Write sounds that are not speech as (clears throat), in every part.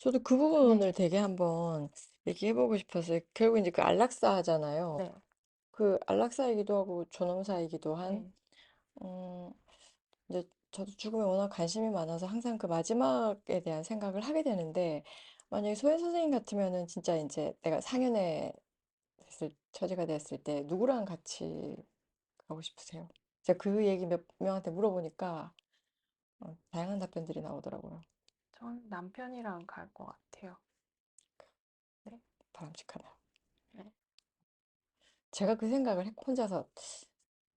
저도 그 네. 부분을 되게 한번 얘기해 보고 싶었어요. 결국 이제 그 안락사 하잖아요. 네. 그 안락사이기도 하고 존엄사이기도 한, 네. 음, 이제 저도 죽음에 워낙 관심이 많아서 항상 그 마지막에 대한 생각을 하게 되는데, 만약에 소혜 선생님 같으면은 진짜 이제 내가 상연에 됐을, 처지가 됐을 때 누구랑 같이 가고 싶으세요? 제가 그 얘기 몇 명한테 물어보니까 어, 다양한 답변들이 나오더라고요. 전 남편이랑 갈 것 같아요. 네. 바람직하네요. 네. 제가 그 생각을 해- 혼자서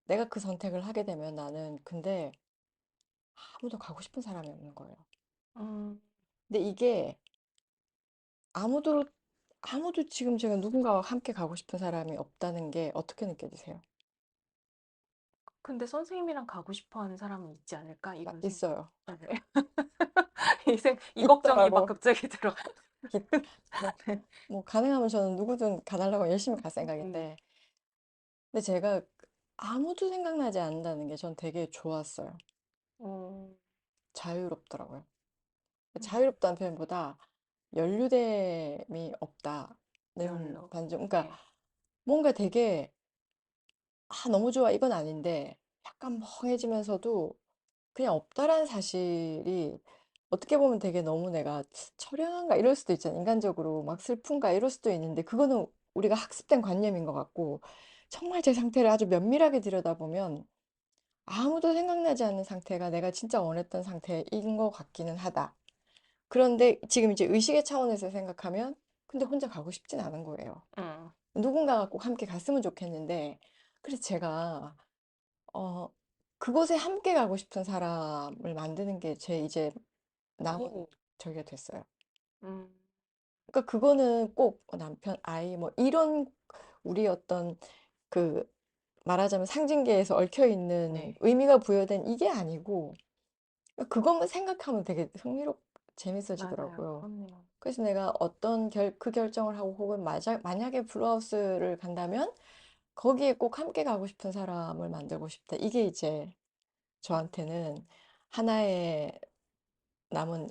내가 그 선택을 하게 되면 나는 근데 아무도 가고 싶은 사람이 없는 거예요. 음, 근데 이게 아무도 아무도 지금 제가 누군가와 함께 가고 싶은 사람이 없다는 게 어떻게 느껴지세요? 근데 선생님이랑 가고 싶어 하는 사람은 있지 않을까? 나 이런 생각. 있어요. 아, 네. (laughs) (laughs) 이 생, 이 걱정이 막 있더라고. 갑자기 들어. (laughs) 뭐, 뭐 가능하면 저는 누구든 가달라고 열심히 갈 네. 생각인데 근데 제가 아무도 생각나지 않는다는 게 전 되게 좋았어요. 어, 자유롭더라고요. 음, 자유롭다는 표현보다 연루됨이 없다는 별로. 반증. 그러니까 네. 뭔가 되게 아, 너무 좋아 이건 아닌데 약간 멍해지면서도 그냥 없다라는 사실이 어떻게 보면 되게 너무 내가 처량한가 이럴 수도 있잖아. 인간적으로 막 슬픈가 이럴 수도 있는데 그거는 우리가 학습된 관념인 것 같고 정말 제 상태를 아주 면밀하게 들여다보면 아무도 생각나지 않는 상태가 내가 진짜 원했던 상태인 것 같기는 하다. 그런데 지금 이제 의식의 차원에서 생각하면 근데 혼자 가고 싶진 않은 거예요. 음, 누군가가 꼭 함께 갔으면 좋겠는데 그래서 제가 어 그곳에 함께 가고 싶은 사람을 만드는 게 제 이제 남은 오, 저기가 됐어요. 음, 그러니까 그거는 꼭 남편, 아이 뭐 이런 우리 어떤 그 말하자면 상징계에서 얽혀 있는 네. 의미가 부여된 이게 아니고 그것만 생각하면 되게 흥미롭 맞아요. 재밌어지더라고요. 그렇네요. 그래서 내가 어떤 결, 그 결정을 하고 혹은 마자, 만약에 블루하우스를 간다면 거기에 꼭 함께 가고 싶은 사람을 만들고 싶다. 이게 이제 저한테는 하나의 남은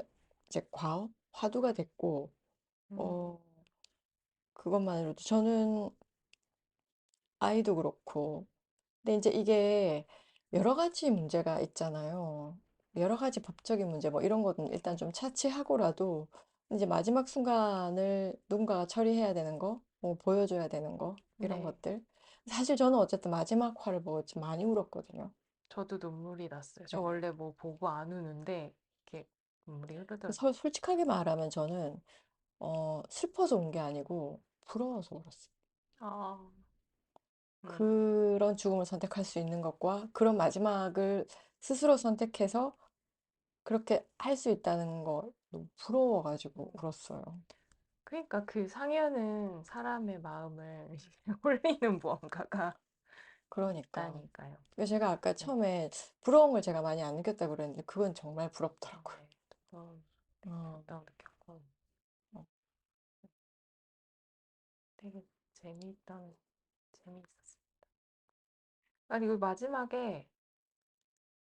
이제 과업, 화두가 됐고, 음, 어, 그것만으로도 저는 아이도 그렇고, 근데 이제 이게 여러 가지 문제가 있잖아요. 여러 가지 법적인 문제, 뭐 이런 거는 일단 네. 좀 차치하고라도 이제 마지막 순간을 누군가가 처리해야 되는 거, 뭐 보여줘야 되는 거, 이런 네. 것들. 사실 저는 어쨌든 마지막 화를 보고 좀 많이 울었거든요. 저도 눈물이 났어요. 저 네. 원래 뭐 보고 안 우는데 이렇게 눈물이 흐르더라고요. 서- 솔직하게 말하면 저는 어, 슬퍼서 운게 아니고 부러워서 울었어요. 아, 음. 그런 죽음을 선택할 수 있는 것과 그런 마지막을 스스로 선택해서 그렇게 할 수 있다는 거 너무 부러워가지고 울었어요. 그러니까 그 상여는 사람의 마음을 (laughs) 홀리는 무언가가 그러니까. 있다니까요. 제가 아까 네. 처음에 부러운 걸 제가 많이 안 느꼈다고 그랬는데 그건 정말 부럽더라고요. 네. 또 어, 그렇다고 느꼈고 어. 되게 재미있던 재미있었어요. 아, 그리고 마지막에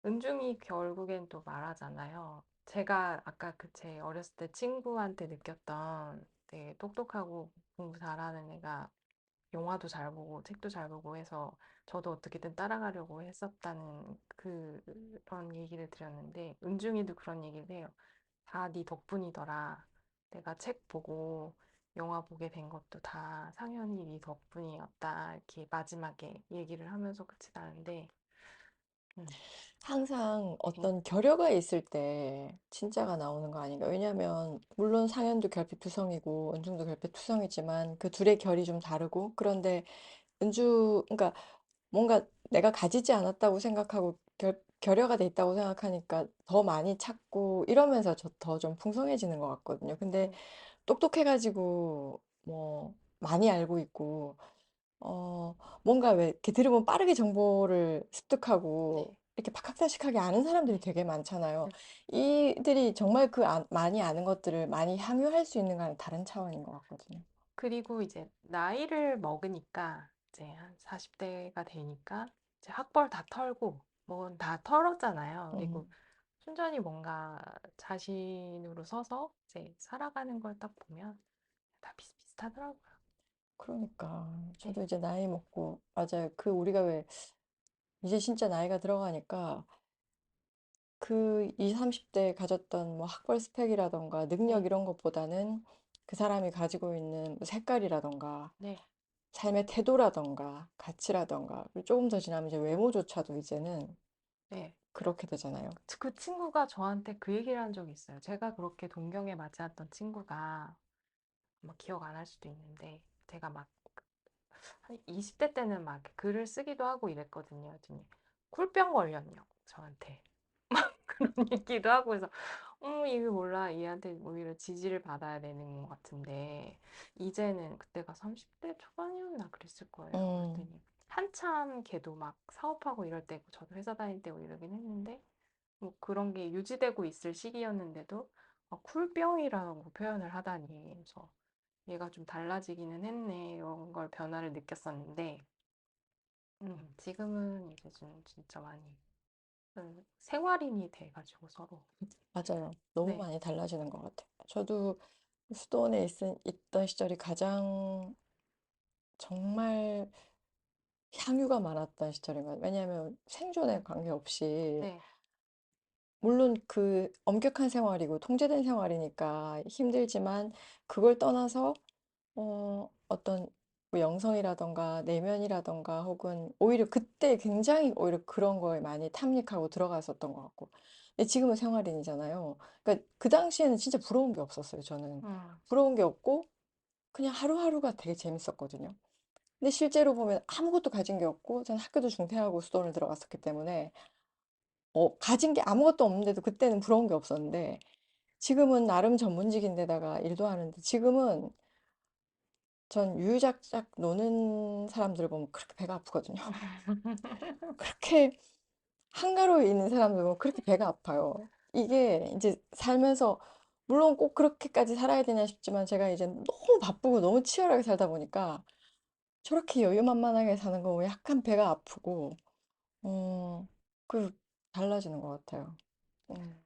은중이 결국엔 또 말하잖아요. 제가 아까 그 제 어렸을 때 친구한테 느꼈던 되게 똑똑하고 공부 잘하는 애가 영화도 잘 보고 책도 잘 보고 해서 저도 어떻게든 따라가려고 했었다는 그런 얘기를 드렸는데 은중이도 그런 얘기를 해요. 다 네 덕분이더라. 내가 책 보고 영화 보게 된 것도 다 상현이 네 덕분이었다. 이렇게 마지막에 얘기를 하면서 끝이 나는데 음, 항상 네, 어떤 결여가 있을 때 진짜가 나오는 거 아닌가? 왜냐면 물론 상현도 결핍투성이고 은중도 결핍투성이지만 그 둘의 결이 좀 다르고 그런데 은주 그러니까 뭔가 내가 가지지 않았다고 생각하고 결, 결여가 돼 있다고 생각하니까 더 많이 찾고 이러면서 저 더 좀 풍성해지는 것 같거든요. 근데 네, 똑똑해가지고 뭐 많이 알고 있고 어 뭔가 왜 이렇게 들으면 빠르게 정보를 습득하고 네, 이렇게 박학다식하게 아는 사람들이 네. 되게 많잖아요. 네. 이들이 정말 그 아- 많이 아는 것들을 많이 향유할 수 있는 거는 다른 차원인 것 같거든요. 그리고 이제 나이를 먹으니까 이제 한 40대가 되니까 이제 학벌 다 털고 뭐다 털었잖아요. 그리고 음, 순전히 뭔가 자신으로 서서 이제 살아가는 걸 딱 보면 다 비슷비슷하더라고요. 그러니까 네, 저도 이제 나이 먹고 맞아요. 그 우리가 왜 이제 진짜 나이가 들어가니까 그 20, 30대에 가졌던 뭐 학벌 스펙이라던가 능력 네, 이런 것보다는 그 사람이 가지고 있는 뭐 색깔이라던가 네, 삶의 태도라던가 가치라던가 그리고 조금 더 지나면 이제 외모조차도 이제는 네. 그렇게 되잖아요. 그 친구가 저한테 그 얘기를 한 적이 있어요. 제가 그렇게 동경에 맞지 않던 친구가 뭐 기억 안 할 수도 있는데 제가 막 한 20대 때는 막 글을 쓰기도 하고 이랬거든요. 그랬더니 쿨병 걸렸냐고 저한테 (laughs) 그런 얘기도 하고 해서 음 이게 몰라 얘한테 오히려 지지를 받아야 되는 것 같은데 이제는 그때가 30대 초반이었나 그랬을 거예요. 음, 그랬더니 한참 걔도 막 사업하고 이럴 때고 저도 회사 다닐 때고 이러긴 했는데 뭐 그런 게 유지되고 있을 시기였는데도 어, 쿨병이라고 표현을 하다니 그래서 얘가 좀 달라지기는 했네 이런 걸 변화를 느꼈었는데 음, 지금은 이제 좀 진짜 많이 음, 생활인이 돼가지고 서로 맞아요. 너무 네, 많이 달라지는 것 같아요. 저도 수도원에 있, 있던 시절이 가장 정말 향유가 많았던 시절인 것 같아요. 왜냐하면 생존에 관계없이 네, 물론 그 엄격한 생활이고 통제된 생활이니까 힘들지만 그걸 떠나서 어, 어떤 뭐 영성이라던가 내면이라던가 혹은 오히려 그때 굉장히 오히려 그런 거에 많이 탐닉하고 들어갔었던 것 같고 근데 지금은 생활인이잖아요. 그러니까 그 당시에는 진짜 부러운 게 없었어요. 저는 음, 부러운 게 없고 그냥 하루하루가 되게 재밌었거든요. 근데 실제로 보면 아무것도 가진 게 없고 전 학교도 중퇴하고 수도원을 들어갔었기 때문에 어, 가진 게 아무것도 없는데도 그때는 부러운 게 없었는데 지금은 나름 전문직인데다가 일도 하는데 지금은 전 유유작작 노는 사람들 보면 그렇게 배가 아프거든요. (laughs) 그렇게 한가로이 있는 사람들 보면 그렇게 배가 아파요. 이게 이제 살면서 물론 꼭 그렇게까지 살아야 되냐 싶지만 제가 이제 너무 바쁘고 너무 치열하게 살다 보니까 저렇게 여유만만하게 사는 거 보면 약간 배가 아프고 어, 그 달라지는 것 같아요. 음,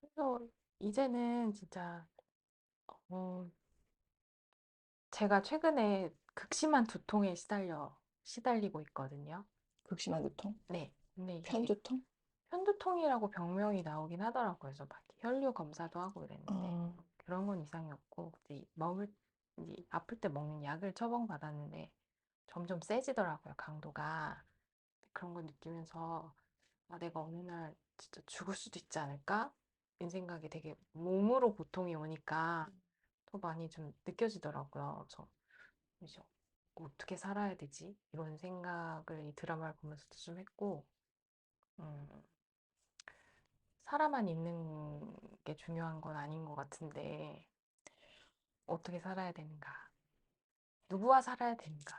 그래서 이제는 진짜 어, 제가 최근에 극심한 두통에 시달려 시달리고 있거든요. 극심한 두통, 네, 근데 이게 편두통, 편두통이라고 병명이 나오긴 하더라고요. 그래서 막 혈류 검사도 하고 이랬는데 어, 그런 건 이상이 없고 이제 먹을 이제 아플 때 먹는 약을 처방 받았는데 점점 세지더라고요. 강도가 그런 걸 느끼면서 아 내가 어느 날 진짜 죽을 수도 있지 않을까? 이런 생각이 되게 몸으로 고통이 오니까 더 많이 좀 느껴지더라고요. 저 그래서 어떻게 살아야 되지? 이런 생각을 이 드라마를 보면서도 좀 했고 음, 살아만 있는 게 중요한 건 아닌 것 같은데, 어떻게 살아야 되는가, 누구와 살아야 되는가,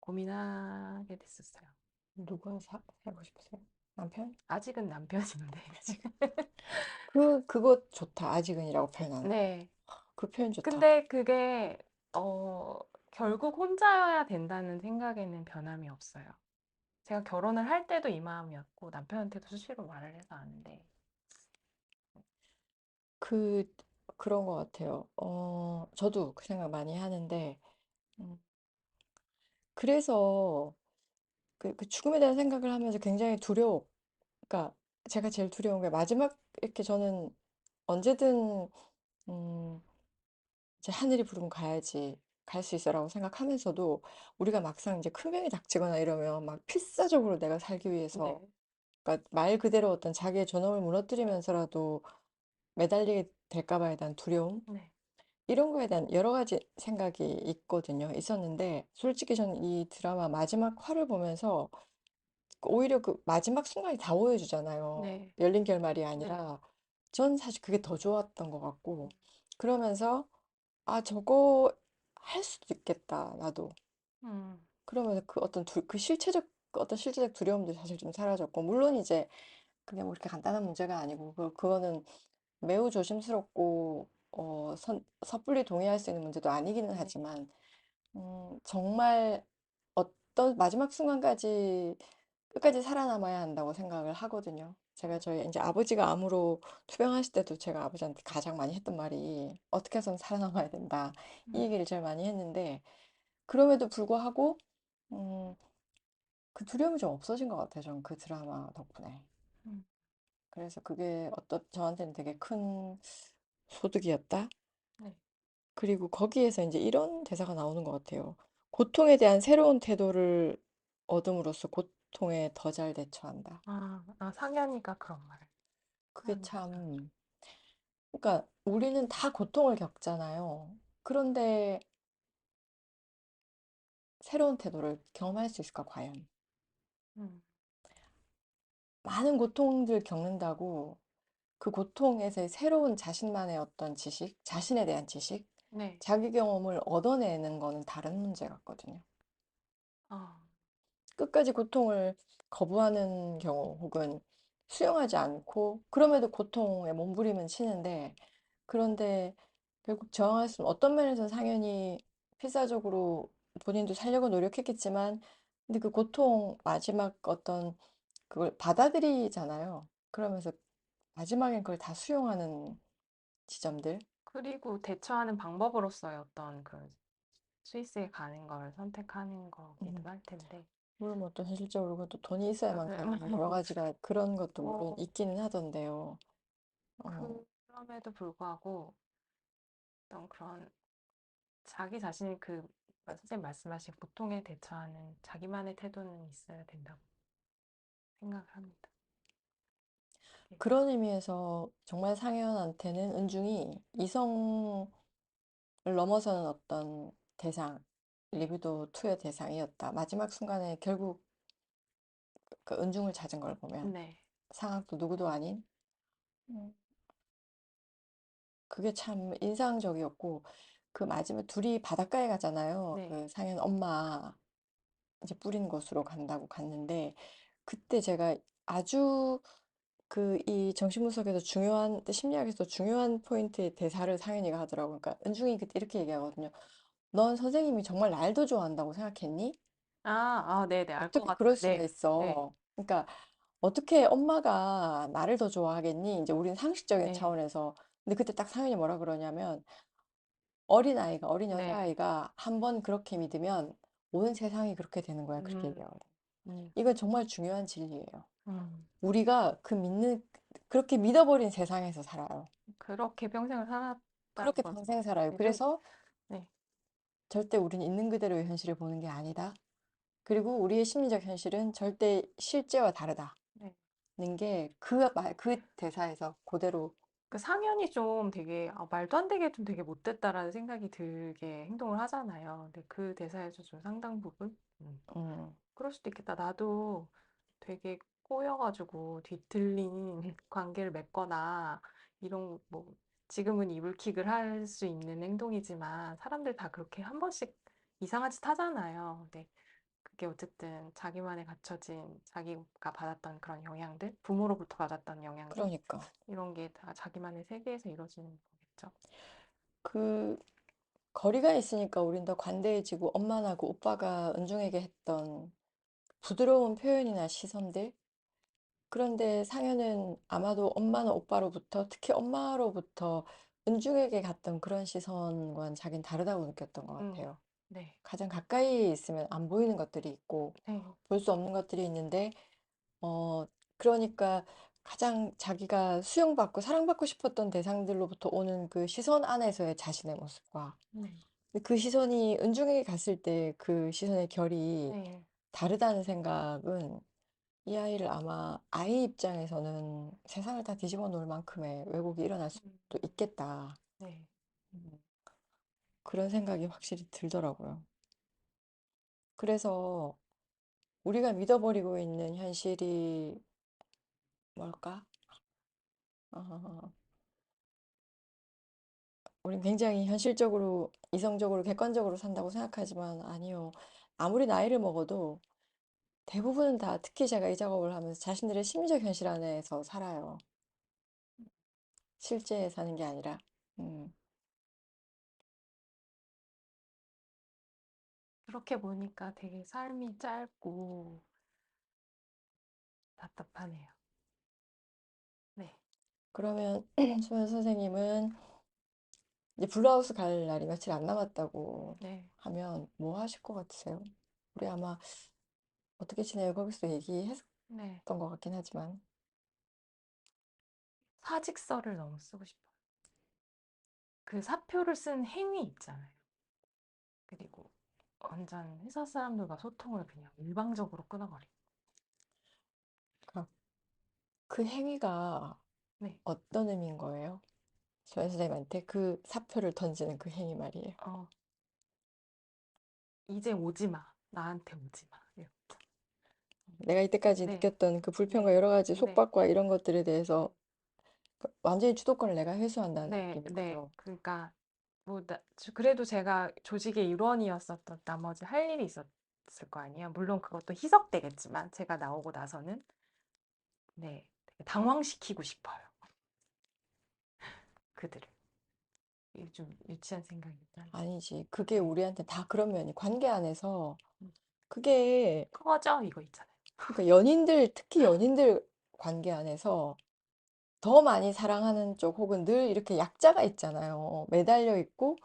고민하게 됐었어요. 사, 살고 싶으세요? 남편? 아직은 남편인데. (laughs) 그, 그거 좋다. 아직은이라고 표현하는 거. 네. 그 표현 좋다. 근데 그게, 어, 결국 혼자여야 된다는 생각에는 변함이 없어요. 제가 결혼을 할 때도 이 마음이었고, 남편한테도 수시로 말을 해서 아는데, 그, 그런 것 같아요. 어, 저도 그 생각 많이 하는데, 음, 그래서 그, 그 죽음에 대한 생각을 하면서 굉장히 두려워. 그러니까 제가 제일 두려운 게 마지막 이렇게 저는 언제든, 음, 이제 하늘이 부르면 가야지. 갈 수 있어라고 생각하면서도 우리가 막상 이제 큰 병이 닥치거나 이러면 막 필사적으로 내가 살기 위해서 네, 그러니까 말 그대로 어떤 자기의 존엄을 무너뜨리면서라도 매달리게 될까 봐에 대한 두려움 네, 이런 거에 대한 여러 가지 생각이 있거든요. 있었는데 솔직히 저는 이 드라마 마지막 화를 보면서 오히려 그 마지막 순간이 다 보여주잖아요. 네, 열린 결말이 네. 아니라 전 사실 그게 더 좋았던 것 같고 그러면서 아 저거 할 수도 있겠다 나도 음, 그러면서 그 어떤 두, 그 실체적 어떤 실제적 두려움도 사실 좀 사라졌고 물론 이제 그게 뭐 이렇게 간단한 문제가 아니고 그 그거는 매우 조심스럽고 어, 선, 섣불리 동의할 수 있는 문제도 아니기는 네. 하지만 음, 정말 어떤 마지막 순간까지 끝까지 살아남아야 한다고 생각을 하거든요. 제가 저희 이제 아버지가 암으로 투병하실 때도 제가 아버지한테 가장 많이 했던 말이 어떻게 해서는 살아남아야 된다. 이 음, 얘기를 제일 많이 했는데 그럼에도 불구하고 음, 그 두려움이 좀 없어진 것 같아요. 저는 그 드라마 덕분에. 음, 그래서 그게 어떤 저한테는 되게 큰 소득이었다. 네. 그리고 거기에서 이제 이런 대사가 나오는 것 같아요. 고통에 대한 새로운 태도를 얻음으로써 고통에 더 잘 대처한다. 아, 아, 상현이가 그런 말을 그게 하는 거죠. 참, 그러니까 우리는 다 고통을 겪잖아요. 그런데 새로운 태도를 경험할 수 있을까, 과연? 음, 많은 고통들 겪는다고 그 고통에서 새로운 자신만의 어떤 지식, 자신에 대한 지식, 네. 자기 경험을 얻어내는 거는 다른 문제 같거든요. 아, 끝까지 고통을 거부하는 경우 혹은 수용하지 않고 그럼에도 고통에 몸부림은 치는데 그런데 결국 저항할 수 어떤 면에서 상연히 필사적으로 본인도 살려고 노력했겠지만 근데 그 고통 마지막 어떤 그걸 받아들이잖아요. 그러면서 마지막엔 그걸 다 수용하는 지점들. 그리고 대처하는 방법으로서의 어떤 그 스위스에 가는 걸 선택하는 거기도 음. 할 텐데. 물론 뭐 또 현실적으로 그것도 돈이 있어야만 아, 가는 여러 (laughs) 가지가 그런 것도 물론 뭐, 있기는 하던데요. 어, 그럼에도 불구하고 어떤 그런 자기 자신이 그 선생님 말씀하신 고통에 대처하는 자기만의 태도는 있어야 된다고 생각을 합니다. 네. 그런 의미에서 정말 상현한테는 은중이 이성을 넘어서는 어떤 대상, 리비도 2의 대상이었다. 마지막 순간에 결국 그 은중을 찾은 걸 보면 네. 상학도 누구도 아닌 음, 그게 참 인상적이었고 그 마지막 둘이 바닷가에 가잖아요. 네. 그 상현 엄마 이제 뿌린 곳으로 간다고 갔는데 그때 제가 아주 그 이 정신분석에서 중요한 심리학에서 중요한 포인트의 대사를 상현이가 하더라고요. 그러니까 은중이 그때 이렇게 얘기하거든요. 넌 선생님이 정말 날 더 좋아한다고 생각했니? 아, 아, 네네. 알 것 어떻게 그럴 같아요. 수가 네. 네. 있어? 그러니까 어떻게 엄마가 나를 더 좋아하겠니? 이제 우리는 상식적인 네. 차원에서 근데 그때 딱 상현이 뭐라 그러냐면 어린아이가 어린 네. 여자아이가 한번 그렇게 믿으면 온 세상이 그렇게 되는 거야. 그렇게 음, 얘기하거든. 음, 이건 정말 중요한 진리예요. 음. 우리가 그 믿는 그렇게 믿어버린 세상에서 살아요. 그렇게 평생을 그렇게 걸 평생 살아요. 좀, 그래서 네. 절대 우리는 있는 그대로의 현실을 보는 게 아니다. 그리고 우리의 심리적 현실은 절대 실제와 다르다는 네. 게 그 말, 그 대사에서 그대로 그 상현이 좀 되게 아, 말도 안 되게 좀 되게 못됐다라는 생각이 들게 행동을 하잖아요. 근데 그 대사에서 좀 상당 부분 음, 음, 그럴 수도 있겠다. 나도 되게 꼬여가지고 뒤틀린 (laughs) 관계를 맺거나 이런 뭐 지금은 이불킥을 할 수 있는 행동이지만 사람들 다 그렇게 한 번씩 이상한 짓 하잖아요. 근데 그게 어쨌든 자기만의 갖춰진 자기가 받았던 그런 영향들, 부모로부터 받았던 영향들 그러니까 이런 게 다 자기만의 세계에서 이루어지는 거겠죠. 그 거리가 있으니까 우린 더 관대해지고 엄마나고 오빠가 은중에게 했던 부드러운 표현이나 시선들 그런데 상현은 아마도 엄마나 오빠로부터, 특히 엄마로부터 은중에게 갔던 그런 시선과는 자긴 다르다고 느꼈던 것 음, 같아요. 네, 가장 가까이 있으면 안 보이는 것들이 있고, 네, 볼 수 없는 것들이 있는데, 어, 그러니까 가장 자기가 수용받고 사랑받고 싶었던 대상들로부터 오는 그 시선 안에서의 자신의 모습과, 네, 근데 그 시선이 은중에게 갔을 때 그 시선의 결이 네, 다르다는 생각은 이 아이를 아마 아이 입장에서는 세상을 다 뒤집어 놓을 만큼의 왜곡이 일어날 수도 음, 있겠다. 네. 음, 그런 생각이 확실히 들더라고요. 그래서 우리가 믿어버리고 있는 현실이 뭘까? 어, 우린 굉장히 현실적으로, 이성적으로, 객관적으로 산다고 생각하지만 아니요. 아무리 나이를 먹어도 대부분은 다 특히 제가 이 작업을 하면서 자신들의 심리적 현실 안에서 살아요. 실제에 사는 게 아니라. 음, 그렇게 보니까 되게 삶이 짧고 답답하네요. 그러면 (clears throat) 소연 선생님은 이제 블루하우스 갈 날이 며칠 안 남았다고 네, 하면 뭐 하실 것 같으세요? 우리 아마 어떻게 지내요? 거기서 얘기했던 네. 것 같긴 하지만. 사직서를 너무 쓰고 싶어요. 그 사표를 쓴 행위 있잖아요. 그리고 완전 회사 사람들과 소통을 그냥 일방적으로 끊어버리고. 그러니까 그 행위가 네, 어떤 의미인 거예요? 소연 선생님한테 그 사표를 던지는 그 행위 말이에요. 어, 이제 오지 마. 나한테 오지 마. 내가 이때까지 네, 느꼈던 그 불평과 네, 여러 가지 네, 속박과 이런 것들에 대해서 그 완전히 주도권을 내가 회수한다는 네, 느낌인 네. 거죠. 그러니까 뭐 나, 저- 그래도 제가 조직의 일원이었었던 나머지 할 일이 있었을 거 아니에요. 물론 그것도 희석되겠지만 제가 나오고 나서는 네, 되게 당황시키고 싶어요. (laughs) 그들을. 이게 좀 유치한 생각이긴 한데. 아니지. 그게 네. 우리한테 다 그런 면이 관계 안에서 음. 그게 꺼져 이거 있잖아요. 그러니까 연인들 특히 연인들 관계 안에서 더 많이 사랑하는 쪽 혹은 늘 이렇게 약자가 있잖아요. 매달려 있고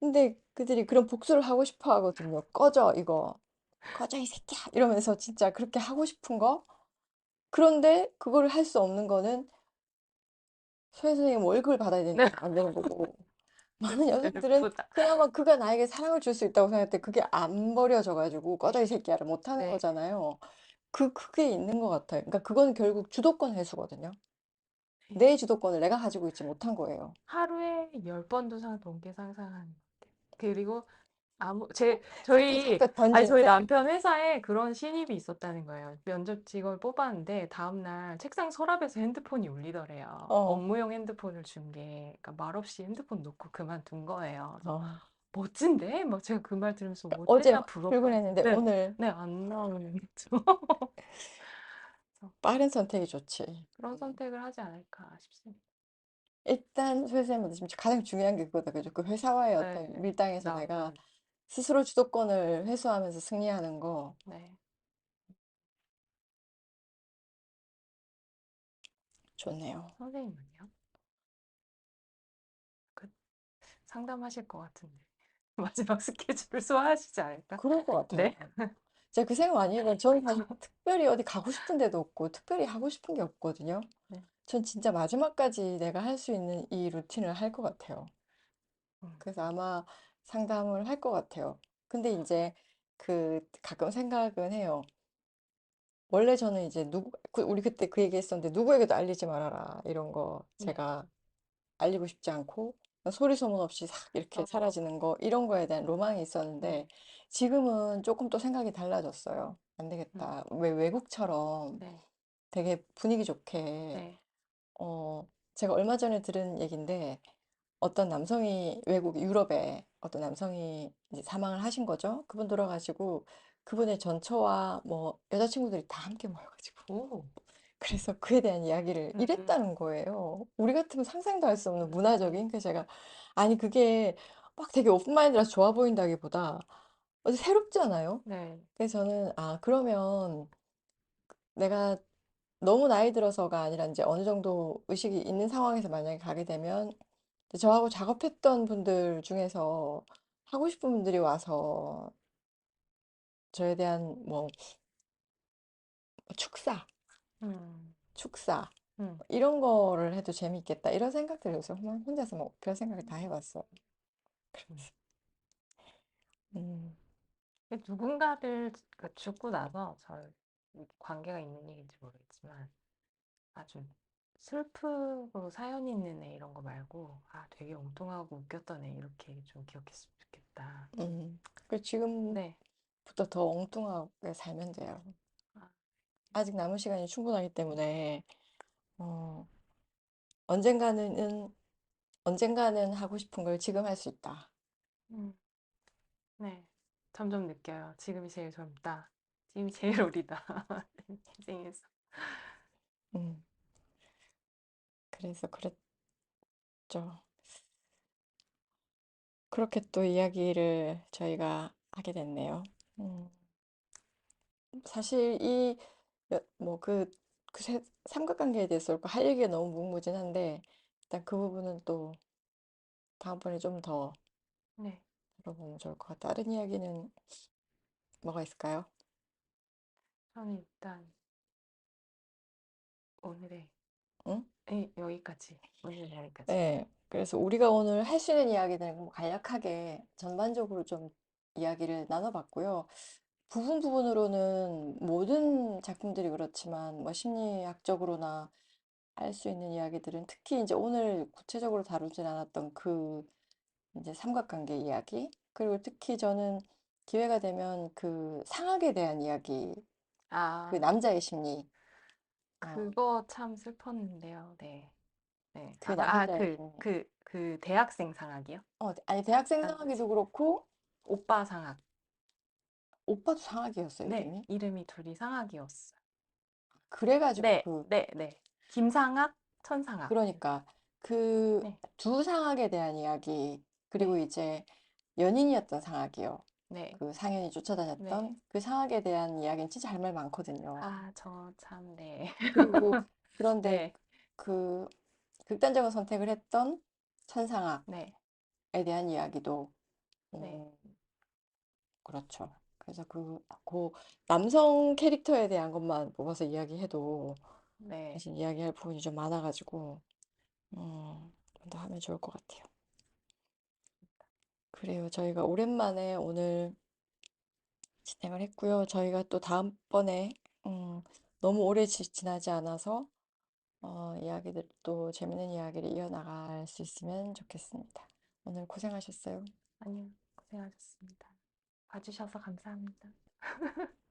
근데 그들이 그런 복수를 하고 싶어 하거든요. 꺼져 이거. 꺼져 이 새끼야. 이러면서 진짜 그렇게 하고 싶은 거. 그런데 그거를 할 수 없는 거는 소혜 선생님 월급을 받아야 네. 되니까 안 되는 거고. 많은 (laughs) 여성들은. 그나마 그가 나에게 사랑을 줄 수 있다고 생각할 때 그게 안 버려져 가지고 꺼져 이 새끼야를 못 하는 네. 거잖아요. 그 그게 있는 것 같아요. 그러니까 그건 결국 주도권 회수거든요. 네. 내 주도권을 내가 가지고 있지 못한 거예요. 하루에 열 번도 상 넘게 상상하는 것 같아요. 그리고 아무 제 저희 그 아니 저희 새 남편 회사에 그런 신입이 있었다는 거예요. 면접 직원을 뽑았는데 다음 날 책상 서랍에서 핸드폰이 울리더래요. 어. 업무용 핸드폰을 준 게 그러니까 말없이 핸드폰 놓고 그만둔 거예요. 그래서 어. 멋진데? 막 제가 그 말 들으면서 어제 어제나 부럽다. 출근했는데 네, 오늘 네, 안 나오는 거죠. 그래서 (laughs) 빠른 선택이 좋지. 그런 선택을 하지 않을까 싶습니다. 일단 선생님한테 지금 가장 중요한 게 그거다. 그죠? 그 회사와의 어떤 네, 밀당에서 내가 나오는, 스스로 주도권을 회수하면서 승리하는 거 네. 좋네요. 선생님은요? 그 상담하실 것 같은데. (laughs) 마지막 스케줄을 소화하시지 않을까? 그럴 것 같아요. 네. 제가 그 생각 많이 해봐요. 저는 사실 (laughs) 특별히 어디 가고 싶은 데도 없고, 특별히 하고 싶은 게 없거든요. 네. 전 진짜 마지막까지 내가 할 수 있는 이 루틴을 할 것 같아요. 음, 그래서 아마 상담을 할 것 같아요. 근데 이제 그 가끔 생각은 해요. 원래 저는 이제 누구, 그 우리 그때 그 얘기 했었는데 누구에게도 알리지 말아라. 이런 거 네. 제가 알리고 싶지 않고 소리 소문 없이 싹 이렇게 어, 사라지는 거 이런 거에 대한 로망이 있었는데 네. 지금은 조금 또 생각이 달라졌어요. 안 음, 되겠다. 왜 외국처럼 네. 되게 분위기 좋게 네. 어 제가 얼마 전에 들은 얘기인데 어떤 남성이 외국 유럽에 어떤 남성이 이제 사망을 하신 거죠. 그분 돌아가시고 그분의 전처와 뭐 여자친구들이 다 함께 모여 가지고 오. 그래서 그에 대한 이야기를 음, 이랬다는 거예요. 우리 같으면 상상도 할 수 없는 음, 문화적인. 그래서 제가 아니 그게 막 되게 오픈마인드라 좋아 보인다기보다 어제 새롭지 않아요? 네. 그래서 저는 아 그러면 내가 너무 나이 들어서가 아니라 이제 어느 정도 의식이 있는 상황에서 만약에 가게 되면 이제 저하고 작업했던 분들 중에서 하고 싶은 분들이 와서 저에 대한 뭐 축사, 음, 축사 음. 이런 거를 해도 재밌겠다 이런 생각들을 요새 혼- 혼자서 뭐별 생각을 다 해봤어요. 그래서 음, 누군가를 그 죽고 나서 저 관계가 있는 얘기인지 모르겠지만 아주 슬프고 사연 있는 애 이런 거 말고 아 되게 엉뚱하고 웃겼던 애 이렇게 좀 기억했으면 좋겠다. 음. 그 지금부터 네. 더 엉뚱하게 살면 돼요. 아, 아직 남은 시간이 충분하기 때문에 어, 언젠가는 언젠가는 하고 싶은 걸 지금 할 수 있다. 음, 네. 점점 느껴요. 지금이 제일 젊다. 지금이 제일 (laughs) 어리다. 인생에서. 음, 그래서 그랬죠. 그렇게 또 이야기를 저희가 하게 됐네요. 음, 사실 이 뭐그 그 세- 삼각관계에 대해서 할 얘기가 너무 무궁무진한데 일단 그 부분은 또 다음번에 좀 더 네. 들어보면 좋을 것 같아요. 다른 이야기는 뭐가 있을까요? 저는 일단 오늘의 응? 예, 여기까지. 오늘 여기까지. 네. 그래서 우리가 오늘 할 수 있는 이야기들은 뭐 간략하게 전반적으로 좀 이야기를 나눠봤고요. 부분 부분으로는 모든 작품들이 그렇지만 뭐 심리학적으로나 할 수 있는 이야기들은 특히 이제 오늘 구체적으로 다루진 않았던 그 이제 삼각관계 이야기 그리고 특히 저는 기회가 되면 그 상학에 대한 이야기 그 아, 남자의 심리 어, 그거 참 슬펐는데요. 네. 네. 그 아, 그, 아, 남자의 그, 심리 그, 그 대학생 상학이요? 어, 아니 대학생 아, 상학에도 그렇고 오빠 상학. 오빠도 상학이었어요 네, 이름이 이름이 둘이 상학이었어요. 그래가지고 네, 그 네, 네. 김상학, 천상학. 그러니까 그 네, 두 상학에 대한 이야기 그리고 네, 이제 연인이었던 상학이요 네, 그 상현이 네. 쫓아다녔던 그 상학에 대한 이야기는 진짜 할 말 많거든요 아, 저 참, 네. 그리고 (laughs) 그런데 네, 그 극단적인 선택을 했던 천상학에 네, 대한 이야기도 네, 음, 그렇죠. 그래서 그, 그 남성 캐릭터에 대한 것만 뽑아서 이야기해도 네. 사실 이야기할 부분이 좀 많아가지고 음, 좀더 하면 좋을 것 같아요. 그래요. 저희가 오랜만에 오늘 진행을 했고요. 저희가 또 다음번에 음, 너무 오래 지, 지나지 않아서 어, 이야기들 또 재밌는 이야기를 이어나갈 수 있으면 좋겠습니다. 오늘 고생하셨어요. 아니요, 고생하셨습니다. 봐주셔서 감사합니다. (laughs)